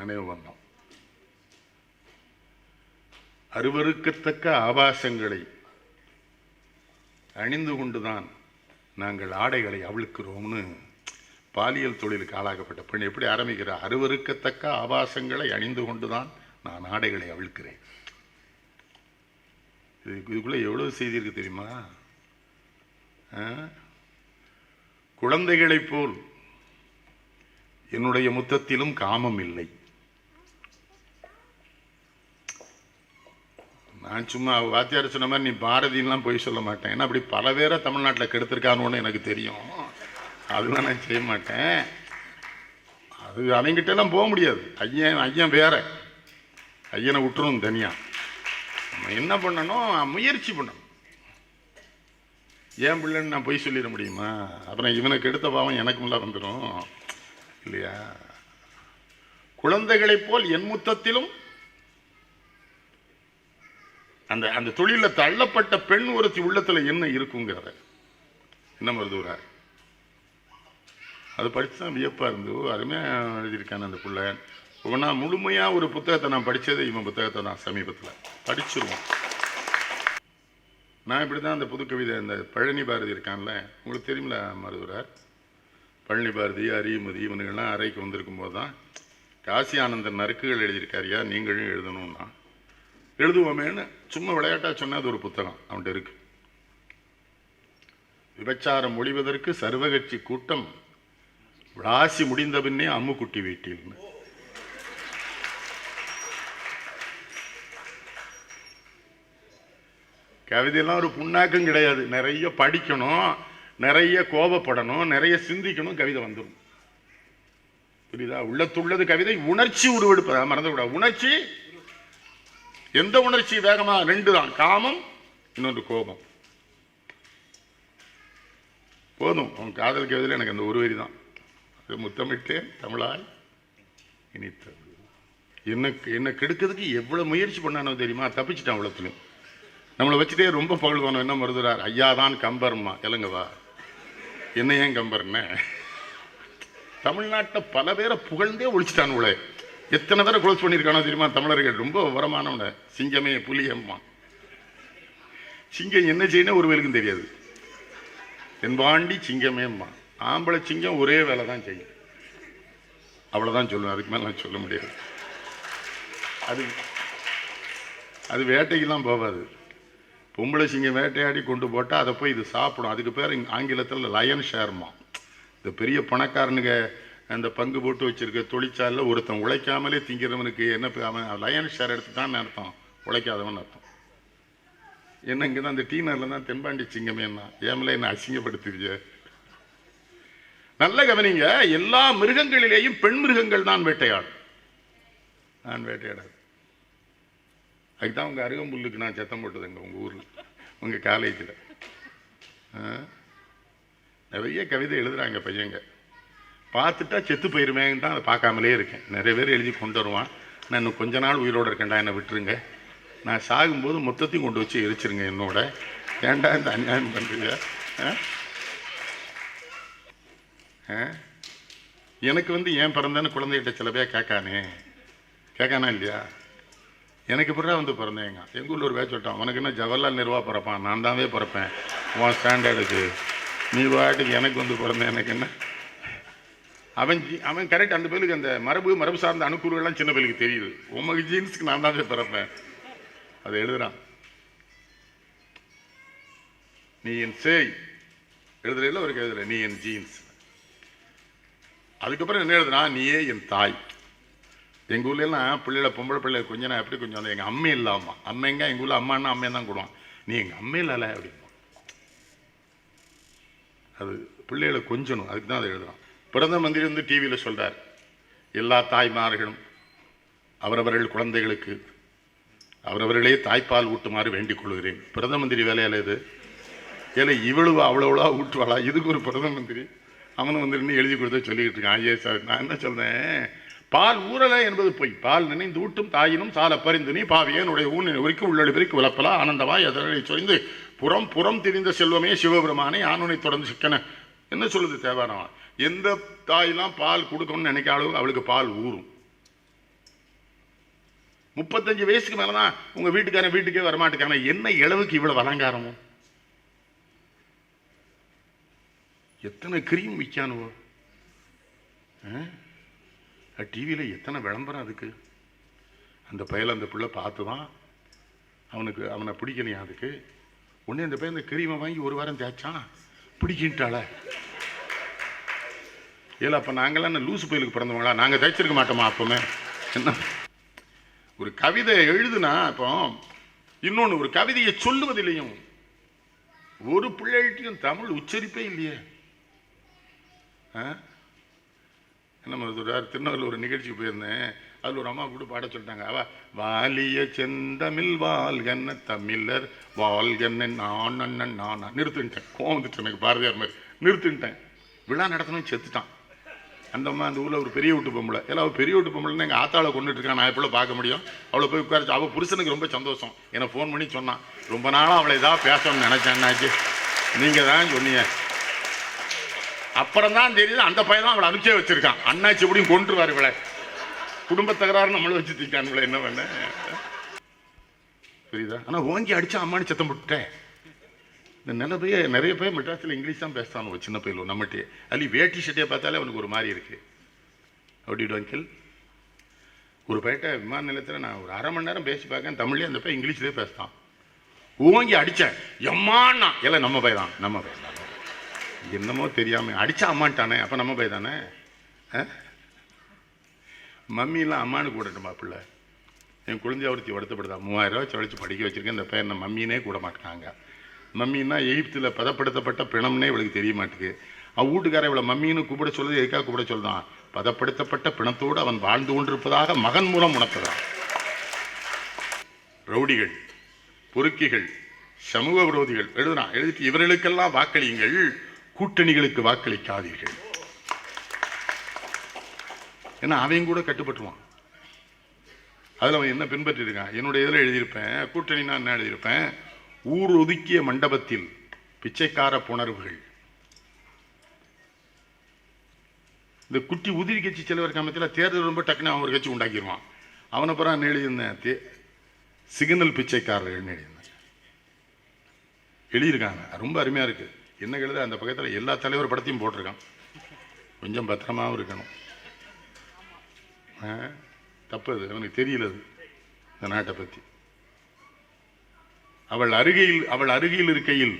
நினைவு வந்தோம் அருவருக்கத்தக்க ஆபாசங்களை அணிந்து கொண்டுதான் நாங்கள் ஆடைகளை அவிழ்க்கிறோம்னு பாலியல் தொழிலுக்கு ஆளாகப்பட்ட பெண் எப்படி ஆரம்பிக்கிறார் அருவருக்கத்தக்க ஆபாசங்களை அணிந்து கொண்டுதான் நான் ஆடைகளை அவிழ்க்கிறேன். இது இதுக்குள்ளே எவ்வளவு செய்தி இருக்கு தெரியுமா? குழந்தைகளைப் போல் என்னுடைய முத்தத்திலும் காமம் இல்லை. நான் சும்மா வாத்தியார் சொன்ன மாதிரி நீ பாரதியெலாம் போய் சொல்ல மாட்டேன். ஏன்னா அப்படி பல பேரை தமிழ்நாட்டில் கெடுத்திருக்கானோன்னு எனக்கு தெரியும். அதெல்லாம் நான் செய்ய மாட்டேன். அது அலங்கிட்டெல்லாம் போக முடியாது. ஐயன் ஐயன் வேற. ஐயனை விட்டுரும் தனியா. நம்ம என்ன பண்ணணும்? முயற்சி பண்ணணும். ஏன் பிள்ளைன்னு நான் பொய் சொல்லிட முடியுமா? அப்புறம் இவனுக்கு எடுத்த பாவம் எனக்குள்ள வந்துடும் இல்லையா? குழந்தைகளைப் போல் என் முத்தத்திலும் அந்த அந்த தொழிலில் தள்ளப்பட்ட பெண் ஒருத்தி உள்ளத்துல என்ன இருக்குங்கிறத என்ன மருதுகிறார் அது படிச்சு தான் வியப்பா இருந்து அருமையாக அருமையா அந்த புள்ள. ஒவ்வொன்றா முழுமையாக ஒரு புத்தகத்தை நான் படிச்சதே இவன் புத்தகத்தை நான் சமீபத்தில். படிச்சிருவோம். நான் இப்படி தான் அந்த புது கவிதை இந்த பழனி பாரதி இருக்கான்ல உங்களுக்கு தெரியுமில மருதுவரார் பழனி பாரதி அரியமதி இவனுங்கள்லாம் அறைக்கு வந்திருக்கும் போது தான் காசி ஆனந்தன் நறுக்குகள் எழுதியிருக்காரியா? நீங்களும் எழுதணும்னா. எழுதுவோமேன்னு சும்மா விளையாட்டா சொன்னது ஒரு புத்தகம். அவன்கிட்ட இருக்கு. விபச்சாரம் ஒழிவதற்கு சர்வகட்சி கூட்டம் விளாசி முடிந்த பின்னே அம்முக்குட்டி வீட்டில்னு. கவிதையெல்லாம் ஒரு புண்ணாக்கம் கிடையாது. நிறைய படிக்கணும். நிறைய கோபப்படணும் நிறைய சிந்திக்கணும் கவிதை வந்துடும் புரியுதா? உள்ளத்துள்ளது கவிதை உணர்ச்சி உருவெடுப்பதா. மறந்து உணர்ச்சி எந்த உணர்ச்சி? வேகமாக ரெண்டு தான் காமம் இன்னொன்று கோபம். போதும். உன் காதல் கவிதையில் எனக்கு அந்த ஒரு வரி தான். அது முத்தமிட்டேன் தமிழால் இனித்தது. என்ன என்ன கெடுக்கிறதுக்கு எவ்வளோ முயற்சி பண்ணானோ தெரியுமா? தப்பிச்சிட்டான் அவ்வளோத்துலையும் நம்மளை வச்சுட்டே ரொம்ப பகழ்வானோ என்ன மருதுறார்? ஐயா தான் கம்பர்மா. இலங்கவா என்ன ஏன் கம்பர்னே? தமிழ்நாட்டை பல பேரை புகழ்ந்தே ஒழிச்சிட்டானுங்களே எத்தனை பேரை க்ளோஸ் பண்ணியிருக்கானோ தெரியுமா தமிழர்கள்? ரொம்ப விவரமானவன சிங்கமே புலியம்மா. சிங்கம் என்ன செய்யணும் ஒரு வேலுக்கும் தெரியாது. தென்பாண்டி சிங்கமேம்மா. ஆம்பளை சிங்கம் ஒரே வேலை தான் செய்யும். அவ்வளோதான் சொல்லுவேன். அதுக்கு மேலே நான் சொல்ல முடியாது. அது அது வேட்டைக்கெல்லாம் போகாது. பொம்பளை சிங்கம் வேட்டையாடி கொண்டு போட்டால் அதை போய் இது சாப்பிடும். அதுக்கு பேர் ஆங்கிலத்தில் லயன் ஷேர்மா இந்த பெரிய பணக்காரனுங்க அந்த பங்கு போட்டு வச்சிருக்க தொழிற்சாலையில் ஒருத்தன் உழைக்காமலே திங்கிறவனுக்கு என்ன அவன் லயன் ஷேர் எடுத்து தான் அர்த்தம். உழைக்காதவன் அர்த்தம். என்ன இங்கே தான் அந்த டீனரில் தான் தென்பாண்டி சிங்கமே என்ன? ஏமலே என்ன அசிங்கப்படுத்துறீங்க நல்ல கவனிங்க எல்லா மிருகங்களிலேயும் பெண் மிருகங்கள் தான் வேட்டையாடும். நான் வேட்டையாடாது. அதுக்கு தான் உங்கள் அருகம்புல்லுக்கு நான் சத்தம் போட்டதுங்க உங்கள் ஊரில். உங்கள் காலேஜில் நிறைய கவிதை எழுதுகிறாங்க பையங்க. பார்த்துட்டா செத்து போயிருவேன்னு தான் அதை பார்க்காமலே இருக்கேன். நிறைய பேர் எழுதி கொண்டு வருவான். நான் இன்னும் கொஞ்ச நாள் உயிரோட இருக்கேன்டா என்னை விட்டுருங்க. நான் சாகும்போது மொத்தத்தையும் கொண்டு வச்சு எரிச்சிருங்க என்னோட. ஏன்டா இந்த அநியாயம் பண்ணுறீங்க ஆ? ஆ? எனக்கு வந்து ஏன் பிறந்தேன்னு குழந்தைகிட்ட சில பேர் கேட்கானே. கேட்கானா இல்லையா? எனக்கு இப்படி வந்து பிறந்தேங்க. எங்கள் ஊரில் ஒரு பேச்சு உனக்கு என்ன ஜவஹர்லால் நேருவா பிறப்பான்? நான் தாவே பிறப்பேன். உன் ஸ்டாண்டர்டுக்கு நீ பாட்டுக்கு எனக்கு வந்து பிறந்தேன் எனக்கு என்ன? அவன் ஜீ- அவன் கரெக்ட் அந்த பேருக்கு அந்த மரபு மரபு சார்ந்த அணுக்கூறுகள்லாம் சின்ன பேருக்கு தெரியுது. உமக்கு ஜீன்ஸுக்கு நான் தாவே பிறப்பேன். அதை எழுதுறான். நீ என் சேய். எழுதுறையில் ஒரு எழுதுற நீ என் ஜீன்ஸ். அதுக்கப்புறம் என்ன எழுதுனா நீயே என் தாய். எங்கள் ஊர்லலாம் பிள்ளைகளை பொம்பளை பிள்ளை கொஞ்சம் நான் எப்படி கொஞ்சம் எங்கள் எங்கள் இல்லை அம்மா அம்மைங்க எங்கள் ஊரில் அம்மானா அம்மையை தான் கூடுவான் நீ எங்கள் அம்மை இல்லை அப்படிமா அது பிள்ளைகளை கொஞ்சணும் அதுக்கு தான் அதை எழுதுறான் பிரதம மந்திரி வந்து டிவியில் சொல்கிறார் எல்லா தாய்மார்களும் அவரவர்கள் குழந்தைகளுக்கு அவரவர்களே தாய்ப்பால் ஊட்டுமாறு வேண்டிக் கொள்கிறேன். பிரதம மந்திரி வேலையில் இது? ஏழை இவ்வளவு அவ்வளோவா ஊட்டுவாளா? இதுக்கு ஒரு பிரதம மந்திரி. அவனும் வந்துருன்னு எழுதி கொடுத்த சொல்லிக்கிட்டு இருக்கான். ஐயே சார் நான் என்ன சொல்கிறேன் பால் ஊறலை என்பது பொய். பால் நினைந்து ஊட்டும் தாயினும் சால பரிந்து நீ பாவியனுடைய ஊனின் உரிக்கு உள்ளடி பிரிக்கு உழப்பலா ஆனந்தமாய் அதனை சொரிந்து புறம் புறம் திரிந்த செல்வமே சிவபெருமானே ஆணுனை தொடர்ந்து சிக்கன. என்ன சொல்லுது தேவாரம்? எந்த தாயெல்லாம் பால் கொடுக்கணும்னு நினைக்காலும் அவளுக்கு பால் ஊறும். முப்பத்தஞ்சு வயசுக்கு மேலே தான் உங்க வீட்டுக்காரன் வீட்டுக்கே வரமாட்டேங்கான என்ன இளவுக்கு இவ்வளவு அலங்காரமும் எத்தனை கிரீம் விற்கானுவோ டிவியில் எத்தனை விளம்பரம் அதுக்கு? அந்த பயலை அந்த பிள்ளை பார்த்து தான் அவனுக்கு அவனை பிடிக்கலையா அதுக்கு? உடனே அந்த பையன் இந்த கிரீமை வாங்கி ஒரு வாரம் தேய்ச்சான்? பிடிக்கின்ட்டாள ஏல அப்போ நாங்களாம் என்ன லூசு பயிலுக்கு பிறந்தவங்களா? நாங்கள் தேய்ச்சிருக்க மாட்டோமா அப்போமே என்ன? ஒரு கவிதை எழுதுனா இப்போ இன்னொன்று ஒரு கவிதையை சொல்லுவதில்லையும். ஒரு பிள்ளைகிட்டையும் தமிழ் உச்சரிப்பே இல்லையே. ஆ? என்ன ஒரு திருநகரில் ஒரு நிகழ்ச்சிக்கு போயிருந்தேன். அதில் ஒரு அம்மா கூட பாட சொல்லிட்டாங்க. அவ வாலிய செந்தமிழ் வால்கண்ண தமிழர் வால்கண்ண நான் அண்ணன் நான் நிறுத்தின்ட்டேன் கோவம் வந்துட்டு எனக்கு பாரதியார் மாதிரி. நிறுத்தின்ட்டேன் விழா நடத்தணும் செத்துட்டான். அந்த அம்மா அந்த ஊரில் ஒரு பெரிய வீட்டு பொம்பளை. ஏன்னா அவள் பெரிய வீட்டு பொம்பளைன்னு எங்கள் ஆத்தாளை கொண்டுட்டு இருக்கான். நான் எப்போ பார்க்க முடியும்? அவளை போய் உட்காரிச்சு அவள் புருஷனுக்கு ரொம்ப சந்தோஷம். என்னை ஃபோன் பண்ணி சொன்னான். ரொம்ப நாளாக அவளை ஏதாவது பேசணும்னு நினச்சேன்னாச்சு நீங்கள் தான் சொன்னீங்க. அப்புறம் தான் தெரியுது அந்த பையன் தான் அவளை அனுப்பிச்சே வச்சிருக்கான். அண்ணாச்சி எப்படியும் கொண்டுருவார் இவளை. குடும்ப தகராறு நம்மளை வச்சு தீக்கான் இவளை என்ன பண்ண? புரியுதா? ஆனால் ஓங்கி அடிச்சா அம்மானு சத்தம் போட்டுட்டேன். இந்த நில நிறைய பேர் மெட்ராஸில் இங்கிலீஷ் தான் பேசுகிறான் ஒரு சின்ன பையன் நம்மகிட்டே அல்லி வேட்டி சட்டையை பார்த்தாலே அவனுக்கு ஒரு மாதிரி இருக்கு. அப்படி டோங்கில் ஒரு பையட்ட விமான நிலையத்தில் நான் ஒரு அரை மணி நேரம் பேசி பார்க்கேன் தமிழ்லேயே அந்த பையன் இங்கிலீஷ்லேயே பேசுகிறான் ஓங்கி அடித்தேன் எம்மான்னா? எல்லாம் நம்ம பையன் தான் நம்ம பையன் தான் என்னமோ தெரியாமல் அடித்தா அம்மான்ட்டானே அப்போ நம்ம போய் தானே? மம்மிலாம் அம்மானு கூடட்டுமா பிள்ளை என் குழந்தை ஒருத்தி வருத்தப்படுதா? மூவாயிரம் ரூபாய் செலவழிச்சு படிக்க வச்சிருக்கேன் இந்த பையன் நான் மம்மினே கூட மாட்டாங்க மம்மின்னா எகிப்தில் பதப்படுத்தப்பட்ட பிணம்னே இவளுக்கு தெரிய மாட்டேங்குது அவன் வீட்டுக்கார இவளை மம்மின்னு கூப்பிட சொல்லுது எதுக்காக கூப்பிட சொல்லுதான் பதப்படுத்தப்பட்ட பிணத்தோடு அவன் வாழ்ந்து கொண்டிருப்பதாக மகன் மூலம் உணர்த்ததான் ரவுடிகள் பொறுக்கிகள் சமூக விரோதிகள் எழுதுறான். எழுதிட்டு இவர்களுக்கெல்லாம் வாக்களியுங்கள். கூட்டணிகளுக்கு வாக்களிக்காதீர்கள். ஏன்னா அவன் கூட கட்டுப்பட்டுவான். அதில் அவன் என்ன பின்பற்றிருக்கான்? என்னுடைய இதில் எழுதியிருப்பேன். கூட்டணி நான் என்ன எழுதியிருப்பேன்? ஊர் ஒதுக்கிய மண்டபத்தில் பிச்சைக்கார புணர்வுகள். இந்த குட்டி உதிரி கட்சி செலவர் காமத்தில் தேர்தல் ரொம்ப டக்குன்னு அவன் ஒரு கட்சி உண்டாக்கிடுவான் அவனை பிறகு நான் எழுதியிருந்தேன்? தே சிக்னல் பிச்சைக்காரர்கள்னு எழுதியிருந்தேன். எழுதியிருக்காங்க. ரொம்ப அருமையாக இருக்குது என்ன கழுத அந்த பக்கத்தில் எல்லா தலைவர் படத்தையும் போட்டிருக்கான். கொஞ்சம் பத்திரமாவும் இருக்கணும். தப்பு அது. அவனுக்கு தெரியல அது. இந்த நாட்டை பற்றி அவள் அருகையில் அவள் அருகில் இருக்கையில்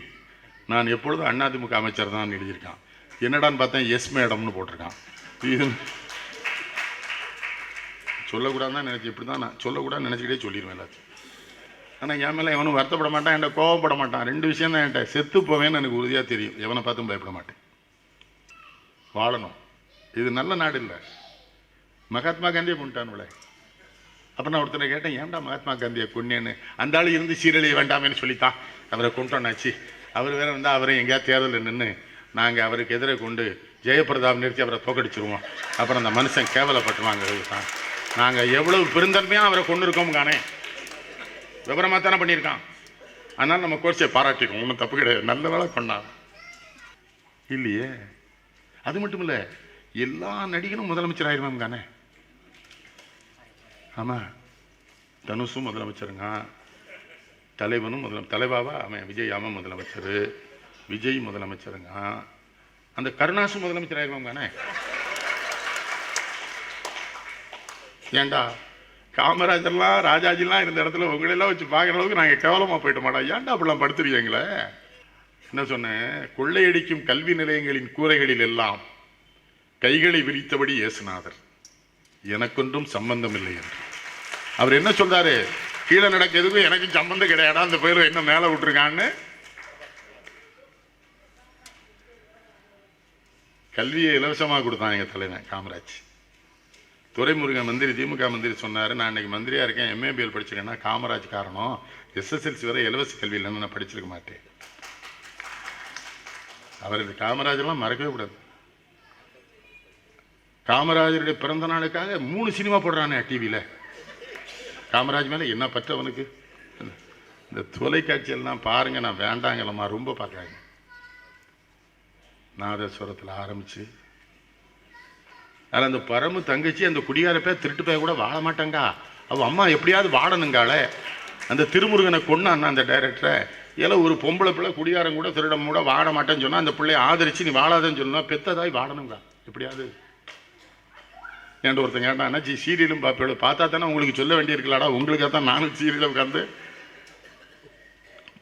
நான் எப்பொழுதும் அதிமுக அமைச்சர் தான் எழுதியிருக்கான். என்னடான்னு பார்த்தேன் எஸ் மேடம்னு போட்டிருக்கான். இது சொல்லக்கூடாது நினச்சி இப்படி தான் நான் சொல்லக்கூடாது நினச்சிக்கிட்டே சொல்லிடுவேன் எல்லாத்தையும். ஆனால் என் மேலே எவனும் வருத்தப்பட மாட்டான் என்கிட்ட கோவப்பட மாட்டான். ரெண்டு விஷயம் தான் என்கிட்ட. செத்து போவேன்னு எனக்கு உறுதியாக தெரியும். எவனை பார்த்தும் பயப்பட மாட்டேன். வாழணும். இது நல்ல நாடு இல்லை. மகாத்மா காந்தியை கொண்டுட்டானுங்களே அப்போ நான் ஒருத்தனை கேட்டேன் ஏன்டா மகாத்மா காந்தியை கொண்டேன்னு அந்த ஆள் இருந்து சீரழிய வேண்டாமேன்னு சொல்லித்தான். அவரை கொண்டோன்னாச்சு அவர் வேற வந்தால் அவரை எங்கேயாவது தேர்தலில் நின்று நாங்கள் அவருக்கு எதிரே கொண்டு ஜெயபிரதாப் நிறுத்தி அவரை தோக்கடிச்சிருவோம் அப்புறம் அந்த மனுஷன் கேவலப்பட்டுவாங்க தான் நாங்கள் எவ்வளவு பெருந்தன்மையாக அவரை கொண்டு இருக்கோம் காணே விவரமாக தானே பண்ணியிருக்கான். அதனால் நம்ம கோர்ஸை பாராட்டிக்கோம் ஒன்றும் தப்பு கிடையாது. நல்ல வேலை பண்ணான் இல்லையே. அது மட்டும் இல்லை எல்லா நடிகனும் முதலமைச்சர் ஆயிருவாங்க தானே. ஆமாம் தனுஷும் முதலமைச்சருங்க. தலைவனும் முதல தலைவாவா? அவன் விஜய் ஆமாம் முதலமைச்சர். விஜய் முதலமைச்சருங்க. அந்த கருணாசும் முதலமைச்சர் ஆயிருவாங்க தானே. ஏண்டா? காமராஜர்லாம் ராஜாஜிலாம் இருந்த இடத்துல உங்களெல்லாம் வச்சு பார்க்குற அளவுக்கு நாங்கள் கேவலமாக போயிட்ட மாட்டோம் ஏன்டா அப்படிலாம் படுத்துருக்கீங்களே என்ன சொன்னேன் கொள்ளையடிக்கும் கல்வி நிலையங்களின் கூரைகளில் எல்லாம் கைகளை விரித்தபடி இயேசுநாதர். எனக்கொன்றும் சம்பந்தம் இல்லை என்று. அவர் என்ன சொல்றாரு? கீழே நடக்கிறதுக்கும் எனக்கு சம்பந்தம் கிடையாடா அந்த பேர் என்ன மேலே விட்டுருக்கான்னு? கல்வியை இலவசமாக கொடுத்தான் எங்கள் தலைவன் காமராஜ். துரைமுருகன் மந்திரி திமுக மந்திரி சொன்னார். நான் இன்றைக்கி மந்திரியாக இருக்கேன். எம்ஏபிஎல் படிச்சிருக்கேன்னா காமராஜ் காரணம். எஸ்எஸ்எல்சி வரை இலவச கல்வி இல்லைன்னு நான் படிச்சிருக்க மாட்டேன். அவர் இந்த காமராஜர்லாம் மறக்கவே கூடாது. காமராஜருடைய பிறந்த நாளுக்காக மூணு சினிமா போடுறானே டிவியில் காமராஜ் மேலே என்ன பற்ற அவனுக்கு? இந்த தொலைக்காட்சியெல்லாம் பாருங்க நான் வேண்டாங்கலம்மா ரொம்ப பார்க்குறாங்க. நாதஸ்வரத்தில் ஆரம்பித்து அதில் அந்த பரமு தங்கச்சி அந்த குடியார பேர் திருட்டு பேர் கூட வாழ மாட்டாங்கா. அவள் அம்மா எப்படியாவது வாடணுங்காளே. அந்த திருமுருகனை கொண்டான் அந்த டைரக்டரை ஏல ஒரு பொம்பளை பிள்ளை குடியாரம் கூட திருடம் கூட வாட மாட்டேன்னு சொன்னால் அந்த பிள்ளைய ஆதரிச்சு நீ வாழாதேன்னு சொன்னால் பெத்ததாய் வாடணுங்க. எப்படியாவது. ஏன்ட்டு ஒருத்தன் கேட்டான் அண்ணாச்சி சீரியலும் பார்ப்பேன் பார்த்தா தானே உங்களுக்கு சொல்ல வேண்டியிருக்கலாடா. உங்களுக்காக தான் நானும் சீரியலை உட்காந்து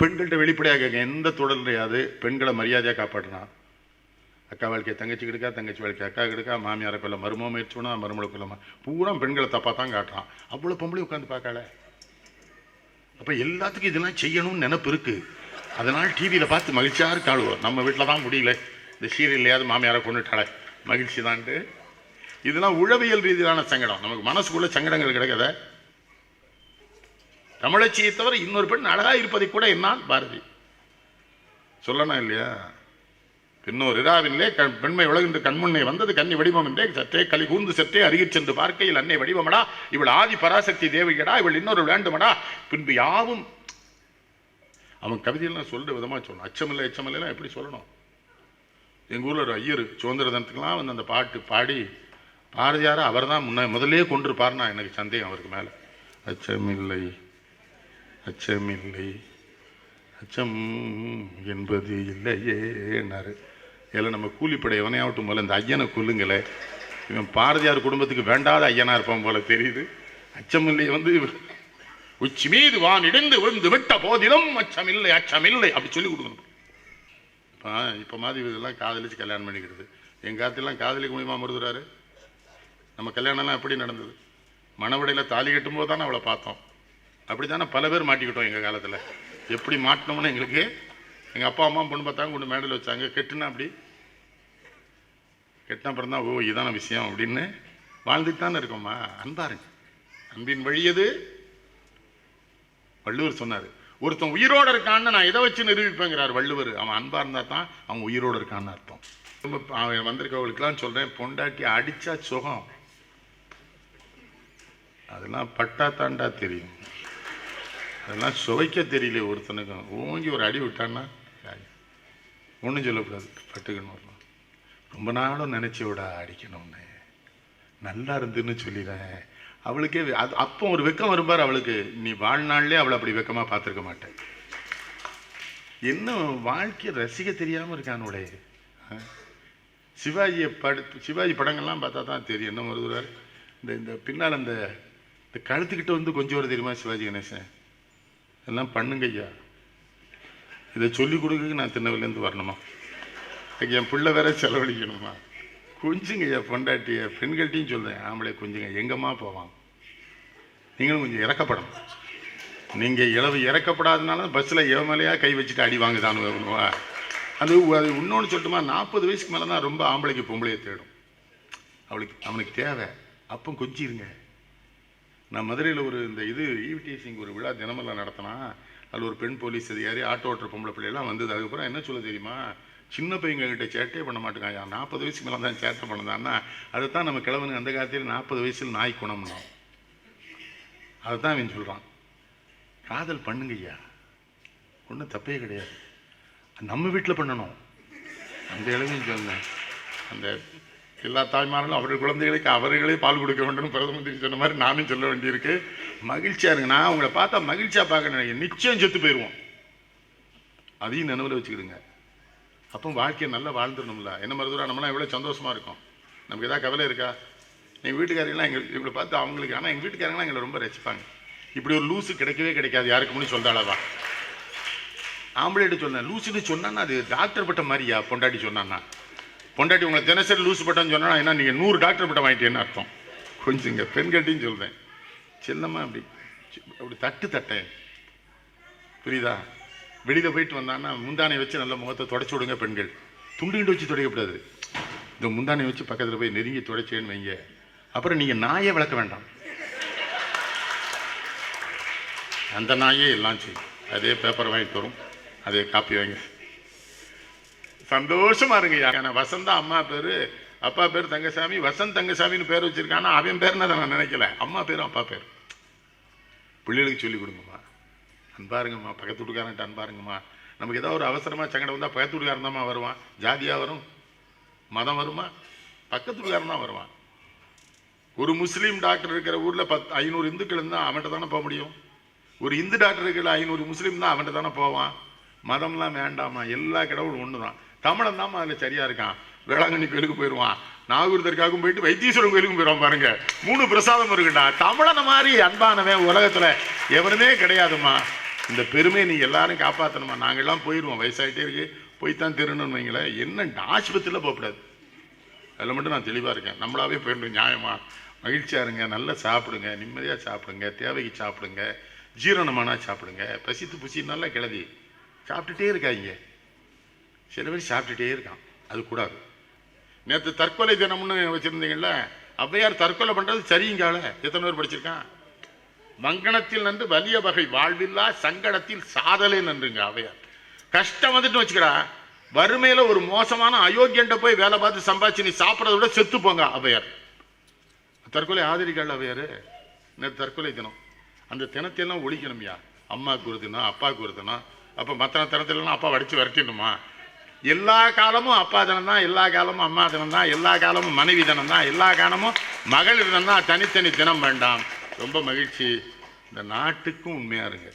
பெண்கள்கிட்ட வெளிப்படையாக கேட்க எந்த தொடர் கிடையாது பெண்களை மரியாதையாக காப்பாற்றினா அக்கா வாழ்க்கையை தங்கச்சி கிடைக்கா தங்கச்சி வாழ்க்கை அக்கா கிடக்கா மாமியாரை கொல்ல மருமோ முயற்சி பண்ணா மருமலை கொல்லமா பூரா பெண்களை தப்பாக தான் காட்டுறான். அவ்வளோ பொம்பளை உட்காந்து பார்க்கல. அப்போ எல்லாத்துக்கும் இதெல்லாம் செய்யணும்னு நினப்பு இருக்கு. அதனால் டிவியில் பார்த்து மகிழ்ச்சியாக இருக்காளுவோம் நம்ம வீட்டில் தான் முடியல. இந்த சீரியல்லையாவது மாமியாரை கொண்டுட்டாளே மகிழ்ச்சி தான்ட்டு. இதெல்லாம் உளவியல் ரீதியிலான சங்கடம். நமக்கு மனசுக்குள்ள சங்கடங்கள் கிடைக்காத. தமிழச்சியை தவிர இன்னொரு பெண் அழகா இருப்பதை கூட என்னால் பாரதி. சொல்லணும் இல்லையா? பின்னோர் இராவிலே கண் பெண்மை உலகின்ற கண்முன்னே வந்தது கன்னி வடிவம் என்றே சற்றே களி கூர்ந்து சற்றே அருகிச் சென்று பார்க்கையில் அன்னை வடிவமடா இவள் ஆதி பராசக்தி தேவிகடா இவள் இன்னொரு வேண்டுமடா. பின்பு யாவும் அவன் கவிதையெல்லாம் சொல்ற விதமாக சொல்லணும். அச்சமில்லை அச்சமில்லைன்னா எப்படி சொல்லணும்? எங்கள் ஊரில் ஒரு ஐயர் சுதந்திர தினத்துக்கெல்லாம் வந்து அந்த பாட்டு பாடி பாரதியாரை அவர் தான் முன்ன முதலே கொண்டிருப்பார்னா எனக்கு சந்தேகம் அவருக்கு மேலே. அச்சமில்லை அச்சமில்லை அச்சம் என்பது இல்லையே நரு இதில் நம்ம கூலிப்படை எவனையாவட்டும் போல இந்த ஐயனை கொல்லுங்களே. இவன் பாரதியார் குடும்பத்துக்கு வேண்டாத ஐயனா இருப்பான் போல தெரியுது. அச்சமில்லை வந்து உச்சி மீது வான் இடிந்து விழுந்து விட்ட போதிலும் அச்சமில்லை அச்சமில்லை அப்படி சொல்லி கொடுக்கணும். இப்போ இப்போ மாதிரி இதெல்லாம் காதலிச்சு கல்யாணம் பண்ணிக்கிறது. எங்கள் காலத்திலாம் காதலிக்க முடியுமா மருதுறாரு நம்ம கல்யாணம்லாம் எப்படி நடந்தது? மணவடையில் தாலி கட்டும் போது தானே அவளை பார்த்தோம். அப்படி தானே பல பேர் மாட்டிக்கிட்டோம் எங்கள் காலத்தில். எப்படி மாட்டினோம்னு எங்களுக்கு எங்கள் அப்பா அம்மா பொண்ணு பார்த்தாங்க கொண்டு மேடையில் வச்சாங்க. கெட்டுனா அப்படி? கெட்டின அப்புறம் தான் ஓ இதான விஷயம் அப்படின்னு வாழ்ந்துட்டு தானே இருக்கோம்மா. அன்பாருங்க அன்பின் வழியது வள்ளுவர் சொன்னார் ஒருத்தன் உயிரோடு இருக்கான்னு நான் இதை வச்சு நிரூபிப்பேங்கிறார் வள்ளுவர். அவன் அன்பாக இருந்தால் தான் அவன் உயிரோடு இருக்கான்னு அர்த்தம். ரொம்ப அவன் வந்திருக்கவங்களுக்கெல்லாம் சொல்றேன் பொண்டாட்டி அடிச்சா சுகம். அதெல்லாம் பட்டா தாண்டா தெரியும். அதெல்லாம் சுவைக்க தெரியல ஒருத்தனுக்கும் ஓங்கி ஒரு அடி விட்டான்னா? ஒன்றும் சொல்லக்கூடாது. பட்டுக்கணும் வரலாம் ரொம்ப நாளும் நினச்சி விடா அடிக்கணும்னு. நல்லா இருந்துன்னு சொல்லிடுறேன் அவளுக்கே அது அப்போ ஒரு வெக்கம் வரும்பார் அவளுக்கு. நீ வாழ்நாள்லேயே அவளை அப்படி வெக்கமாக பார்த்துருக்க மாட்டேன். என்ன வாழ்க்கையை ரசிக்க தெரியாமல் இருக்கானுடைய சிவாஜியை படு சிவாஜி படங்கள்லாம் பார்த்தா தான் தெரியும். என்ன வருதுறாரு இந்த இந்த பின்னால் அந்த இந்த கழுத்துக்கிட்ட வந்து கொஞ்சம் வர தெரியுமா சிவாஜி கணேசன்? எல்லாம் பண்ணுங்க ஐயா இதை சொல்லிக் கொடுக்க நான் திருநெல்வேலியிலேருந்து வரணுமா? என் பிள்ளை வேற செலவழிக்கணுமா? கொஞ்சுங்க ஐயா பொண்டாட்டிய பெண்கள்ட்டையும் சொல்றேன். ஆம்பளை கொஞ்சுங்க எங்கம்மா போவான் நீங்களும் கொஞ்சம் இறக்கப்படணும். நீங்கள் இளவு இறக்கப்படாதனால பஸ்ஸில் எவமலையா கை வச்சுட்டு அடி வாங்குதான்னு வேணுவா அது அது இன்னொன்று சொல்லட்டுமா? நாற்பது வயசுக்கு மேலே தான் ரொம்ப ஆம்பளைக்கு பொம்பளையை தேடும். அவளுக்கு அவனுக்கு தேவை. அப்போ கொஞ்சிருங்க. நான் மதுரையில் ஒரு இந்த இது ஈவிடிசிங் ஒரு விழா தினமெல்லாம் நடத்தினா அதில் ஒரு பெண் போலீஸ் அதிகாரி ஆட்டோ ஓட்டுற பொம்பளை பிள்ளைலாம் வந்தது. அதுக்கப்புறம் என்ன சொல்ல தெரியுமா? சின்ன பையங்கள்கிட்ட சேட்டே பண்ண மாட்டேங்க. நாற்பது வயசுக்கு மேலே தான் சேட்டை பண்ணதான்னா அதை தான் நம்ம கிழவனுக்கு அந்த காலத்தில் நாற்பது வயசில் நாய் குணம்னோம். அதுதான் அவன் சொல்கிறான் காதல் பண்ணுங்க ஐயா. ஒன்றும் தப்பே கிடையாது. நம்ம வீட்டில் பண்ணணும். அந்த இளவையும் சொன்னேன் அந்த எல்லா தாய்மார்களும் அவர்கள் குழந்தைகளுக்கு அவர்களே பால் கொடுக்க வேண்டும் பிரதம மந்திரி சொன்ன மாதிரி நானும் சொல்ல வேண்டியிருக்கு. மகிழ்ச்சியா இருங்க நான் உங்களை பார்த்தா மகிழ்ச்சியாக பார்க்க நினைக்கிறேன். நிச்சயம் செத்து போயிடுவோம் அதையும் நினைவில் வச்சுக்கிடுங்க. அப்போ வாழ்க்கையை நல்லா வாழ்ந்துடணும்ல. என்ன மருதுரா நம்மளாம் எவ்வளோ சந்தோஷமா இருக்கும். நமக்கு ஏதாவது கவலை இருக்கா? எங்கள் வீட்டுக்காரங்களாம் எங்கள் இவங்களை பார்த்து அவங்களுக்கு ஆனால் எங்கள் வீட்டுக்காரங்களாம் எங்களை ரொம்ப ரசிப்பாங்க. இப்படி ஒரு லூஸு கிடைக்கவே கிடைக்காது. யாருக்கு முன்னாடி அளவா. ஆம்பளைட்டு சொன்னேன் லூசுன்னு சொன்னான்னா அது டாக்டர் பட்ட மாதிரியா? பொண்டாட்டி சொன்னான்னா. பொண்டாட்டி உங்களை தினசரி லூஸ் பட்டேன்னு சொன்னால் என்ன நீங்கள் நூறு டாக்டர் பட்டம் வாங்கிட்டேன்னு அர்த்தம். கொஞ்சங்க பெண்கள்ட்டையும் சொல்கிறேன் செல்லம்மா அப்படி அப்படி தட்டு தட்டேன் புரியுதா? வெளியில் போயிட்டு வந்தான்னா முந்தானை வச்சு நல்ல முகத்தை தொடச்சி விடுங்க பெண்கள். துண்டு வச்சு துடைக்கக்கூடாது இந்த முந்தானை வச்சு பக்கத்தில் போய் நெருங்கி துடைச்சேன்னு வைங்க. அப்புறம் நீங்கள் நாயை வளர்க்க வேண்டாம். அந்த நாயே எல்லாம் செய்யும். அதே பேப்பர் வாங்கிட்டு வரும் அதே காப்பி வாங்கி சந்தோஷமா இருங்க ஏன்னா வசந்தா அம்மா பேரு அப்பா பேர் தங்கசாமி. வசந்த் தங்கசாமின்னு பேர் வச்சிருக்கானா? அவன் பேர் நான் நினைக்கல. அம்மா பேரும் அப்பா பேர் பிள்ளைகளுக்கு சொல்லி கொடுங்கம்மா. அன்பாருங்கம்மா. பக்கத்து வீட்டுக்காரன்ட்ட அன்பாருங்கம்மா. நமக்கு ஏதாவது ஒரு அவசரமா சங்கடம் வந்தால் பக்கத்து வீட்டுக்காரன் வருவான். ஜாதியாக வரும். மதம் வருமா? பக்கத்து வீட்டுக்காரன் தான் வருவான். ஒரு முஸ்லீம் டாக்டர் இருக்கிற ஊரில் பத்து ஐநூறு இந்துக்கள் இருந்தால் அவன்கிட்ட தானே போக முடியும்? ஒரு இந்து டாக்டர் இருக்கிற ஐநூறு முஸ்லீம் தான் அவன்கிட்ட தானே போவான்? மதம்லாம் வேண்டாமா எல்லா கடவுளும் ஒன்று தான் தமிழன் தான் அதில் சரியாக இருக்கான். வேளாங்கண்ணி கோயிலுக்கு போயிடுவான் நாகூர் தர்காவுக்கும் போயிட்டு வைத்தீஸ்வரன் கோயிலுக்கும் போயிடுவான் பாருங்க. மூணு பிரசாதம் இருக்குண்டா. தமிழனை மாதிரி அன்பானவன் உலகத்தில் எவனுமே கிடையாதும்மா. இந்த பெருமையை நீ எல்லாரும் காப்பாற்றணுமா நாங்கள்லாம் போயிடுவோம் வயசாயிட்டே இருக்கு. போய்த்தான் திருணுன்னு வைங்களேன். என்ன ஆஸ்பத்திரியில் போகக்கூடாது. அதில் மட்டும் நான் தெளிவாக இருக்கேன். நம்மளாவே போயிடணும். நியாயமா? மகிழ்ச்சியாக இருங்க. நல்லா சாப்பிடுங்க. நிம்மதியாக சாப்பிடுங்க. தேவைக்கு சாப்பிடுங்க. ஜீரணமானா சாப்பிடுங்க. பசித்து புசி நல்லா கிளதி சாப்பிட்டுட்டே இருக்காங்க சில பேர் சாப்பிட்டுட்டே இருக்கான். அது கூடாது. நேற்று தற்கொலை தினம்னு வச்சுருந்தீங்கள ஔவையார் தற்கொலை பண்ணுறது சரிங்கால. எத்தனை பேர் படிச்சிருக்கான்? மங்கணத்தில் நன்று வலிய வகை வாழ்வில்லா சங்கடத்தில் சாதலே நன்றுங்க ஔவையார். கஷ்டம் வந்துட்டு வச்சுக்கடா வறுமையில் ஒரு மோசமான அயோக்கியன்ட்ட போய் வேலை பார்த்து சம்பாதிச்சு நீ சாப்பிட்றத விட செத்து போங்க ஔவையார். தற்கொலை ஆதரிக்காள் ஔவையார். நேற்று தற்கொலை தினம். அந்த தினத்தையெல்லாம் ஒழிக்கணும்யா. அம்மாவுக்கு ஒரு தினம் அப்பாவுக்கு ஒரு தினம். அப்போ மற்ற தினத்திலலாம் அப்பா வடித்து விரட்டிடணுமா? எல்லா காலமும் அப்பா தினம் தான் எல்லா காலமும் அம்மா தினம்தான் எல்லா காலமும் மனைவி தினம்தான் எல்லா காலமும் மகளிர் தினம் தான் தனித்தனி தினம் வேண்டாம். ரொம்ப மகிழ்ச்சி. இந்த நாட்டுக்கும் உண்மையாக இருங்க.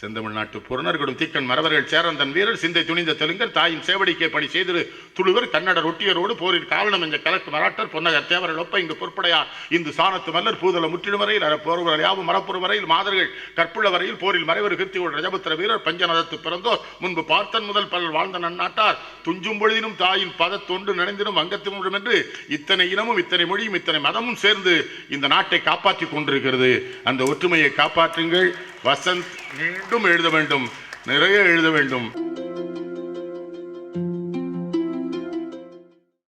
செந்தமிழ்நாட்டு புறநர்களும் தீக்கன் மறவர்கள் சேரன் தன் வீரர் சிந்தை துணிந்த தெலுங்கர் தாயின் சேவடிக்கே பணி செய்திரு. துளுவர் கன்னடர் ஒட்டியரோடு போரில் காரணம் என்ற கலக்கு மராட்டர் பொன்னகர் தேவரல் ஒப்ப இங்கு பொற்படையா இந்து சாணத்து மல்லர் பூதல முற்றிலும் வரையில் அறப்போர்வர்கள் யாவும் மரப்புற வரையில் மாதர்கள் கற்புள்ள வரையில் போரில் மறைவர் கிருத்தியோடு ரஜபுத்திர வீரர் பஞ்சநதத்து பிறந்தோர். முன்பு பார்த்தன் முதல் பலர் வாழ்ந்த நன்னாட்டார். துஞ்சும் பொழுதினும் தாயின் பதத்தொன்று நினைந்திடும் வங்கத்தினும் என்று இத்தனை இனமும் இத்தனை மொழியும் இத்தனை மதமும் சேர்ந்து இந்த நாட்டை காப்பாற்றிக் கொண்டிருக்கிறது. அந்த ஒற்றுமையை காப்பாற்றுங்கள். வசந்த் மீண்டும் எழுத வேண்டும் நிறைய எழுத வேண்டும்.